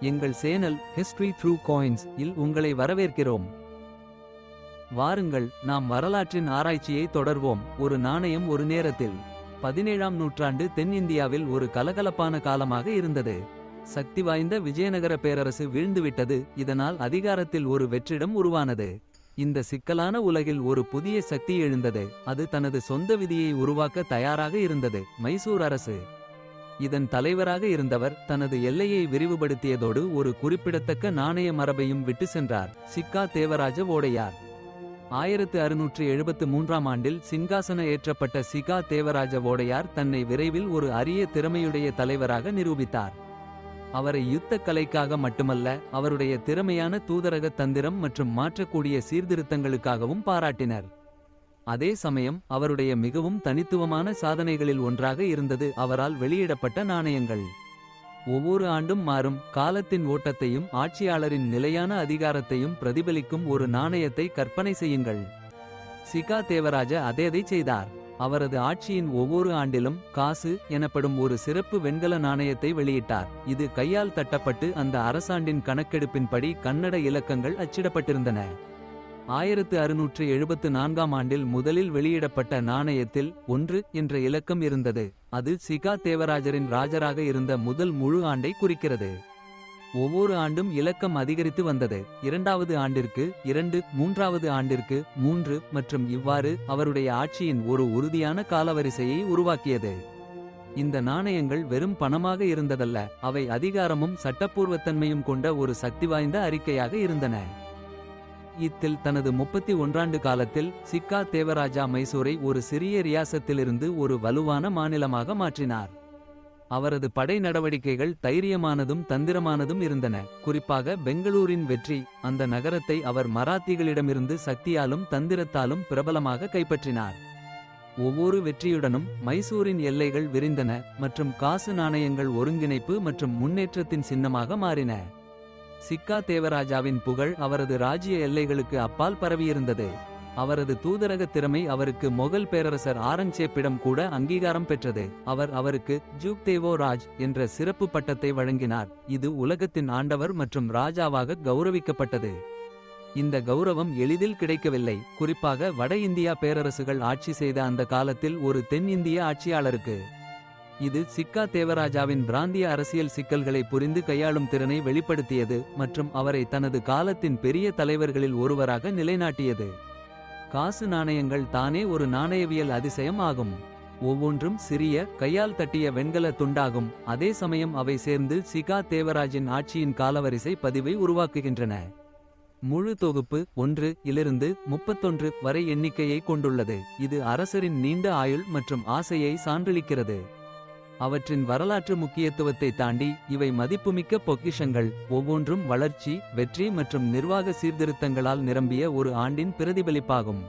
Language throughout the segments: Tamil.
எங்கள் சேனல் ஹிஸ்டரி த்ரூ காயின்ஸ் இல் உங்களை வரவேற்கிறோம். வாருங்கள் நாம் வரலாற்றின் ஆராய்ச்சியை தொடர்வோம். ஒரு நாணயம் ஒரு நேரத்தில். பதினேழாம் நூற்றாண்டு தென்னிந்தியாவில் ஒரு கலகலப்பான காலமாக இருந்தது. சக்தி வாய்ந்த விஜயநகர பேரரசு வீழ்ந்துவிட்டது. இதனால் அதிகாரத்தில் ஒரு வெற்றிடம் உருவானது. இந்த சிக்கலான உலகில் ஒரு புதிய சக்தி எழுந்தது. அது தனது சொந்த விதியை உருவாக்க தயாராக இருந்தது. மைசூர் அரசு. இதன் தலைவராக இருந்தவர் தனது எல்லையை விரிவுபடுத்தியதோடு ஒரு குறிப்பிடத்தக்க நாணய மரபையும் விட்டு சென்றார். சிக்கா தேவராஜ ஓடையார். ஆயிரத்து அறுநூற்று எழுபத்து மூன்றாம் ஆண்டில் சிங்காசன ஏற்றப்பட்ட சிகா தேவராஜ ஓடையார் தன்னை விரைவில் ஒரு அரிய திறமையுடைய தலைவராக நிரூபித்தார். அவரை யுத்த கலைக்காக மட்டுமல்ல அவருடைய திறமையான தூதரக தந்திரம் மற்றும் மாற்றக்கூடிய சீர்திருத்தங்களுக்காகவும் பாராட்டினர். அதே சமயம் அவருடைய மிகவும் தனித்துவமான சாதனைகளில் ஒன்றாக இருந்தது அவரால் வெளியிடப்பட்ட நாணயங்கள். ஒவ்வொரு ஆண்டும் மாறும் காலத்தின் ஓட்டத்தையும் ஆட்சியாளரின் நிலையான அதிகாரத்தையும் பிரதிபலிக்கும் ஒரு நாணயத்தை கற்பனை செய்யுங்கள். சிகா தேவராஜ அதேதை செய்தார். அவரது ஆட்சியின் ஒவ்வொரு ஆண்டிலும் காசு எனப்படும் ஒரு சிறப்பு வெண்கல நாணயத்தை வெளியிட்டார். இது கையால் தட்டப்பட்டு அந்த அரசாண்டின் கணக்கெடுப்பின்படி கன்னட இலக்கங்கள் அச்சிடப்பட்டிருந்தன. ஆயிரத்து அறுநூற்று எழுபத்து நான்காம் ஆண்டில் முதலில் வெளியிடப்பட்ட நாணயத்தில் ஒன்று என்ற இலக்கம் இருந்தது. அது சிகா தேவராஜரின் ராஜராக இருந்த முதல் முழு ஆண்டை குறிக்கிறது. ஒவ்வொரு ஆண்டும் இலக்கம் அதிகரித்து வந்தது. இரண்டாவது ஆண்டிற்கு இரண்டு மூன்றாவது ஆண்டிற்கு மூன்று மற்றும் இவ்வாறு அவருடைய ஆட்சியின் ஒரு உறுதியான காலவரிசையை உருவாக்கியது. இந்த நாணயங்கள் வெறும் பணமாக இருந்ததல்ல அவை அதிகாரமும் சட்டப்பூர்வத்தன்மையும் கொண்ட ஒரு சக்தி வாய்ந்த அறிக்கையாக இருந்தன. இத்தில் தனது முப்பத்தி ஒன்றாண்டு காலத்தில் சிக்கா தேவராஜா மைசூரை ஒரு சிறிய ரியாசத்திலிருந்து ஒரு வலுவான மாநிலமாக மாற்றினார். அவரது படை நடவடிக்கைகள் தைரியமானதும் தந்திரமானதும் இருந்தன. குறிப்பாக பெங்களூரின் வெற்றி அந்த நகரத்தை அவர் மராத்திகளிடமிருந்து சக்தியாலும் தந்திரத்தாலும் பிரபலமாக கைப்பற்றினார். ஒவ்வொரு வெற்றியுடனும் மைசூரின் எல்லைகள் விரிந்தன மற்றும் காசு நாணயங்கள் ஒருங்கிணைப்பு மற்றும் முன்னேற்றத்தின் சின்னமாக மாறின. சிக்கா தேவராஜாவின் புகழ் அவரது ராஜ்ய எல்லைகளுக்கு அப்பால் பரவியிருந்தது. அவரது தூதரக திறமை அவருக்கு மொகல் பேரரசர் ஆரங்சேப்பிடம் கூட அங்கீகாரம் பெற்றது. அவர் அவருக்கு ஜூக் தேவோ ராஜ் என்ற சிறப்பு பட்டத்தை வழங்கினார். இது உலகத்தின் ஆண்டவர் மற்றும் ராஜாவாக கௌரவிக்கப்பட்டது. இந்த கௌரவம் எளிதில் கிடைக்கவில்லை. குறிப்பாக வட இந்தியா பேரரசுகள் ஆட்சி செய்த அந்த காலத்தில் ஒரு தென் இந்திய ஆட்சியாளருக்கு. இது சிக்கா தேவராஜாவின் பிராந்திய அரசியல் சிக்கல்களை புரிந்து கையாளும் திறனை வெளிப்படுத்தியது மற்றும் அவரை தனது காலத்தின் பெரிய தலைவர்களில் ஒருவராக நிலைநாட்டியது. காசு நாணயங்கள் தானே ஒரு நாணயவியல் அதிசயம் ஆகும். ஒவ்வொன்றும் சிறிய கையால் தட்டிய வெண்கல துண்டாகும். அதே சமயம் அவை சேர்ந்து சிகா தேவராஜின் ஆட்சியின் காலவரிசை பதிவை உருவாக்குகின்றன. முழு தொகுப்பு ஒன்று இலிருந்து முப்பத்தொன்று வரை எண்ணிக்கையை கொண்டுள்ளது. இது அரசரின் நீண்ட ஆயுள் மற்றும் ஆசையை சான்றளிக்கிறது. அவற்றின் வரலாற்று முக்கியத்துவத்தை தாண்டி இவை மதிப்புமிக்க பொக்கிஷங்கள். ஒவ்வொன்றும் வளர்ச்சி வெற்றி மற்றும் நிர்வாக சீர்திருத்தங்களால் நிரம்பிய ஒரு ஆண்டின் பிரதிபலிப்பாகும்.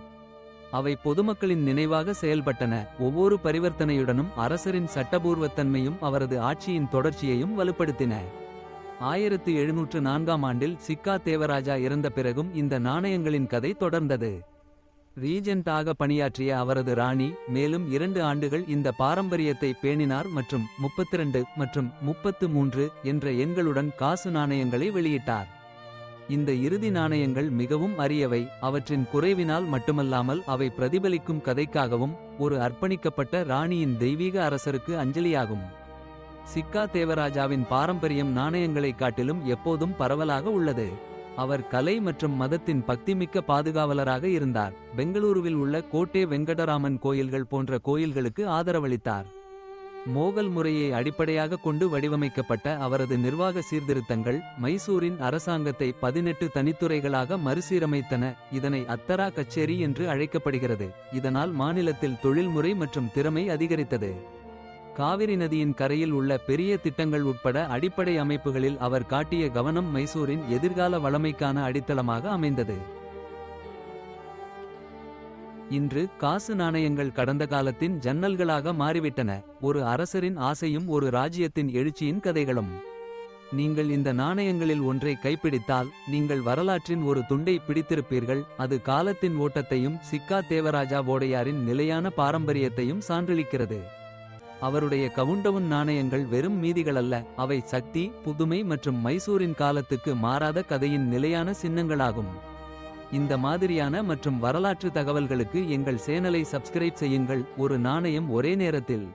அவை பொதுமக்களின் நினைவாக செயல்பட்டன. ஒவ்வொரு பரிவர்த்தனையுடனும் அரசரின் சட்டபூர்வத்தன்மையும் அவரது ஆட்சியின் தொடர்ச்சியையும் வலுப்படுத்தின. ஆயிரத்து எழுநூற்று நான்காம் ஆண்டில் சிக்கா தேவராஜா இறந்த பிறகும் இந்த நாணயங்களின் கதை தொடர்ந்தது. ரீஜென்ட்டாக பணியாற்றிய அவரது ராணி மேலும் இரண்டு ஆண்டுகள் இந்த பாரம்பரியத்தை பேணினார் மற்றும் முப்பத்திரண்டு மற்றும் முப்பத்து மூன்று என்ற எண்களுடன் காசு நாணயங்களை வெளியிட்டார். இந்த இறுதி நாணயங்கள் மிகவும் அரியவை அவற்றின் குறைவினால் மட்டுமல்லாமல் அவை பிரதிபலிக்கும் கதைக்காகவும் ஒரு அர்ப்பணிக்கப்பட்ட ராணியின் தெய்வீக அரசருக்கு அஞ்சலியாகும். சிக்கா தேவராஜாவின் பாரம்பரியம் நாணயங்களைக் காட்டிலும் எப்போதும் பரவலாக உள்ளது. அவர் கலை மற்றும் மதத்தின் பக்திமிக்க பாதுகாவலராக இருந்தார். பெங்களூருவில் உள்ள கோட்டே வெங்கடராமன் கோயில்கள் போன்ற கோயில்களுக்கு ஆதரவளித்தார். மோகல் முறையை அடிப்படையாக கொண்டு வடிவமைக்கப்பட்ட அவரது நிர்வாக சீர்திருத்தங்கள் மைசூரின் அரசாங்கத்தை பதினெட்டு தனித்துறைகளாக மறுசீரமைத்தன. இதனை அத்தரா கச்சேரி என்று அழைக்கப்படுகிறது. இதனால் மாநிலத்தில் தொழில்முறை மற்றும் திறமை அதிகரித்தது. காவிரி நதியின் கரையில் உள்ள பெரிய திட்டங்கள் உட்பட அடிப்படை அமைப்புகளில் அவர் காட்டிய கவனம் மைசூரின் எதிர்கால வளமைக்கான அடித்தளமாக அமைந்தது. இன்று காசு நாணயங்கள் கடந்த காலத்தின் ஜன்னல்களாக மாறிவிட்டன. ஒரு அரசரின் ஆசையும் ஒரு ராஜ்யத்தின் எழுச்சியின் கதைகளும். நீங்கள் இந்த நாணயங்களில் ஒன்றை கைப்பிடித்தால் நீங்கள் வரலாற்றின் ஒரு துண்டை பிடித்திருப்பீர்கள். அது காலத்தின் ஓட்டத்தையும் சிக்கா தேவராஜா ஓடையாரின் நிலையான பாரம்பரியத்தையும் சான்றளிக்கிறது. அவருடைய கவுண்டவுன் நாணயங்கள் வெறும் மீதிகள் அல்ல அவை சக்தி புதுமை மற்றும் மைசூரின் காலத்துக்கு மாறாத கதையின் நிலையான சின்னங்களாகும். இந்த மாதிரியான மற்றும் வரலாற்று தகவல்களுக்கு எங்கள் சேனலை சப்ஸ்கிரைப் செய்யுங்கள். ஒரு நாணயம் ஒரே நேரத்தில்.